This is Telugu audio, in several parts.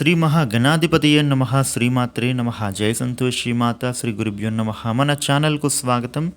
శ్రీ మహాగణాధిపతియే నమ శ్రీమాత్రే నమ జయ సంతోష్ మాత శ్రీ గురుభ్యో నమ. మన ఛానల్కు స్వాగతం.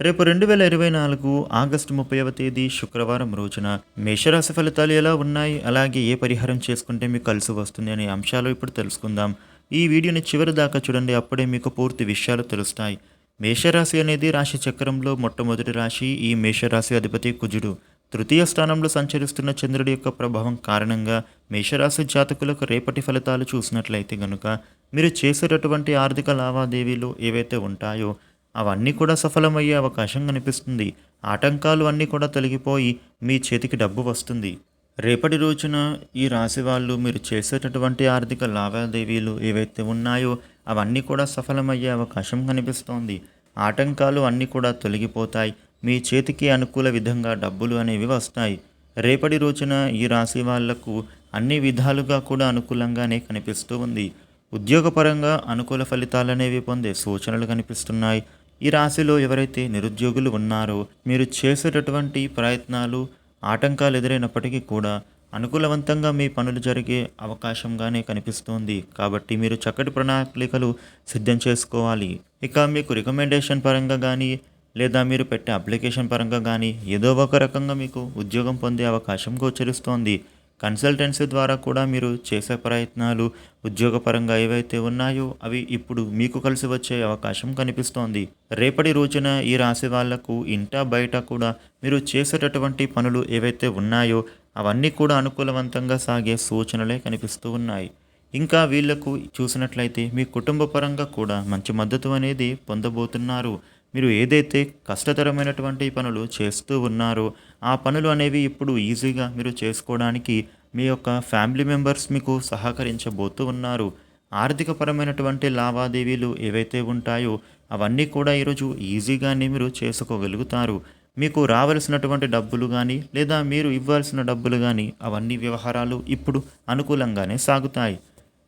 రేపు రెండు వేల ఇరవై నాలుగు ఆగస్టు ముప్పైవ తేదీ శుక్రవారం రోజున మేషరాశి ఫలితాలు ఎలా ఉన్నాయి అలాగే ఏ పరిహారం చేసుకుంటే మీకు కలిసి వస్తుంది అనే అంశాలు ఇప్పుడు తెలుసుకుందాం. ఈ వీడియోని చివరి దాకా చూడండి అప్పుడే మీకు పూర్తి విషయాలు తెలుస్తాయి. మేషరాశి అనేది రాశి చక్రంలో మొట్టమొదటి రాశి ఈ మేషరాశి అధిపతి కుజుడు. తృతీయ స్థానంలో సంచరిస్తున్న చంద్రుడి యొక్క ప్రభావం కారణంగా మేషరాశి జాతకులకు రేపటి ఫలితాలు చూసినట్లయితే గనుక మీరు చేసేటటువంటి ఆర్థిక లావాదేవీలు ఏవైతే ఉంటాయో అవన్నీ కూడా సఫలమయ్యే అవకాశం కనిపిస్తుంది. ఆటంకాలు అన్నీ కూడా తొలగిపోయి మీ చేతికి డబ్బు వస్తుంది. రేపటి రోజున ఈ రాశి వాళ్ళు మీరు చేసేటటువంటి ఆర్థిక లావాదేవీలు ఏవైతే ఉన్నాయో అవన్నీ కూడా సఫలమయ్యే అవకాశం కనిపిస్తోంది. ఆటంకాలు అన్నీ కూడా తొలగిపోతాయి. మీ చేతికి అనుకూల విధంగా డబ్బులు అనేవి వస్తాయి. రేపటి రోజున ఈ రాశి వాళ్ళకు అన్ని విధాలుగా కూడా అనుకూలంగానే కనిపిస్తూ ఉంది. ఉద్యోగపరంగా అనుకూల ఫలితాలు అనేవి పొందే సూచనలు కనిపిస్తున్నాయి. ఈ రాశిలో ఎవరైతే నిరుద్యోగులు ఉన్నారో మీరు చేసేటటువంటి ప్రయత్నాలు ఆటంకాలు ఎదురైనప్పటికీ కూడా అనుకూలవంతంగా మీ పనులు జరిగే అవకాశంగానే కనిపిస్తోంది. కాబట్టి మీరు చక్కటి ప్రణాళికలు సిద్ధం చేసుకోవాలి. ఇక మీకు రికమెండేషన్ పరంగా కానీ లేదా మీరు పెట్టే అప్లికేషన్ పరంగా కానీ ఏదో ఒక రకంగా మీకు ఉద్యోగం పొందే అవకాశం గోచరిస్తోంది. కన్సల్టెన్సీ ద్వారా కూడా మీరు చేసే ప్రయత్నాలు ఉద్యోగపరంగా ఏవైతే ఉన్నాయో అవి ఇప్పుడు మీకు కలిసి వచ్చే అవకాశం కనిపిస్తోంది. రేపటి రోజున ఈ రాశి వాళ్ళకు ఇంట బయట కూడా మీరు చేసేటటువంటి పనులు ఏవైతే ఉన్నాయో అవన్నీ కూడా అనుకూలవంతంగా సాగే సూచనలే కనిపిస్తూ ఉన్నాయి. ఇంకా వీళ్ళకు చూసినట్లయితే మీ కుటుంబ పరంగా కూడా మంచి మద్దతు అనేది పొందబోతున్నారు. మీరు ఏదైతే కష్టతరమైనటువంటి పనులు చేస్తూ ఉన్నారో ఆ పనులు అనేవి ఇప్పుడు ఈజీగా మీరు చేసుకోవడానికి మీ యొక్క ఫ్యామిలీ మెంబర్స్ మీకు సహకరించబోతూ ఉన్నారు. ఆర్థికపరమైనటువంటి లావాదేవీలు ఏవైతే ఉంటాయో అవన్నీ కూడా ఈరోజు ఈజీగానే మీరు చేసుకోగలుగుతారు. మీకు రావలసినటువంటి డబ్బులు కానీ లేదా మీరు ఇవ్వాల్సిన డబ్బులు కానీ అవన్నీ వ్యవహారాలు ఇప్పుడు అనుకూలంగానే సాగుతాయి.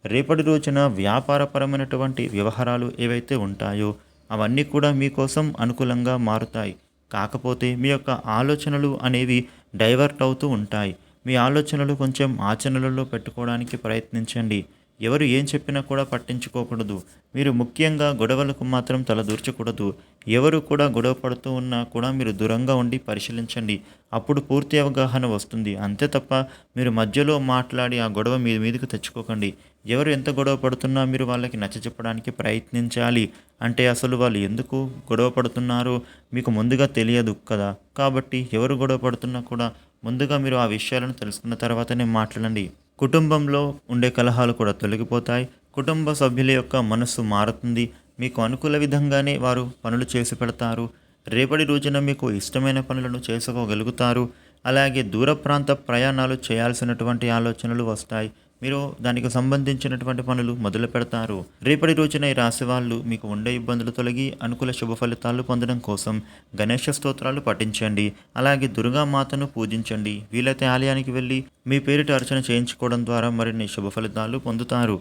రేపటి రోజున వ్యాపారపరమైనటువంటి వ్యవహారాలు ఏవైతే ఉంటాయో అవన్నీ కూడా మీకోసం అనుకూలంగా మారుతాయి. కాకపోతే మీ యొక్క ఆలోచనలు అనేవి డైవర్ట్ అవుతూ ఉంటాయి. మీ ఆలోచనలు కొంచెం ఆచరణలో పెట్టుకోవడానికి ప్రయత్నించండి. ఎవరు ఏం చెప్పినా కూడా పట్టించుకోకూడదు. మీరు ముఖ్యంగా గొడవలకు మాత్రం తలదూర్చకూడదు. ఎవరు కూడా గొడవ పడుతూ ఉన్నా కూడా మీరు దూరంగా ఉండి పరిశీలించండి. అప్పుడు పూర్తి అవగాహన వస్తుంది. అంతే తప్ప మీరు మధ్యలో మాట్లాడి ఆ గొడవ మీ మీదకి తెచ్చుకోకండి. ఎవరు ఎంత గొడవ పడుతున్నా మీరు వాళ్ళకి నచ్చ చెప్పడానికి ప్రయత్నించాలి. అంటే అసలు వాళ్ళు ఎందుకు గొడవ పడుతున్నారో మీకు ముందుగా తెలియదు కదా. కాబట్టి ఎవరు గొడవ పడుతున్నా కూడా ముందుగా మీరు ఆ విషయాలను తెలుసుకున్న తర్వాతనే మాట్లాడండి. కుటుంబంలో ఉండే కలహాలు కూడా తొలగిపోతాయి. కుటుంబ సభ్యుల యొక్క మనస్సు మారుతుంది. మీకు అనుకూల విధంగానే వారు పనులు చేసి పెడతారు. రేపటి రోజున మీకు ఇష్టమైన పనులను చేసుకోగలుగుతారు. అలాగే దూర ప్రాంత ప్రయాణాలు చేయాల్సినటువంటి ఆలోచనలు వస్తాయి. మీరు దానికి సంబంధించినటువంటి పనులు మొదలు పెడతారు. రేపటి రోజున ఈ రాశి వాళ్ళు మీకు ఉండే ఇబ్బందులు తొలగి అనుకూల శుభ ఫలితాలు పొందడం కోసం గణేష స్తోత్రాలు పఠించండి. అలాగే దుర్గా మాతను పూజించండి. వీలైతే ఆలయానికి వెళ్ళి మీ పేరిట అర్చన చేయించుకోవడం ద్వారా మరిన్ని శుభ ఫలితాలు పొందుతారు.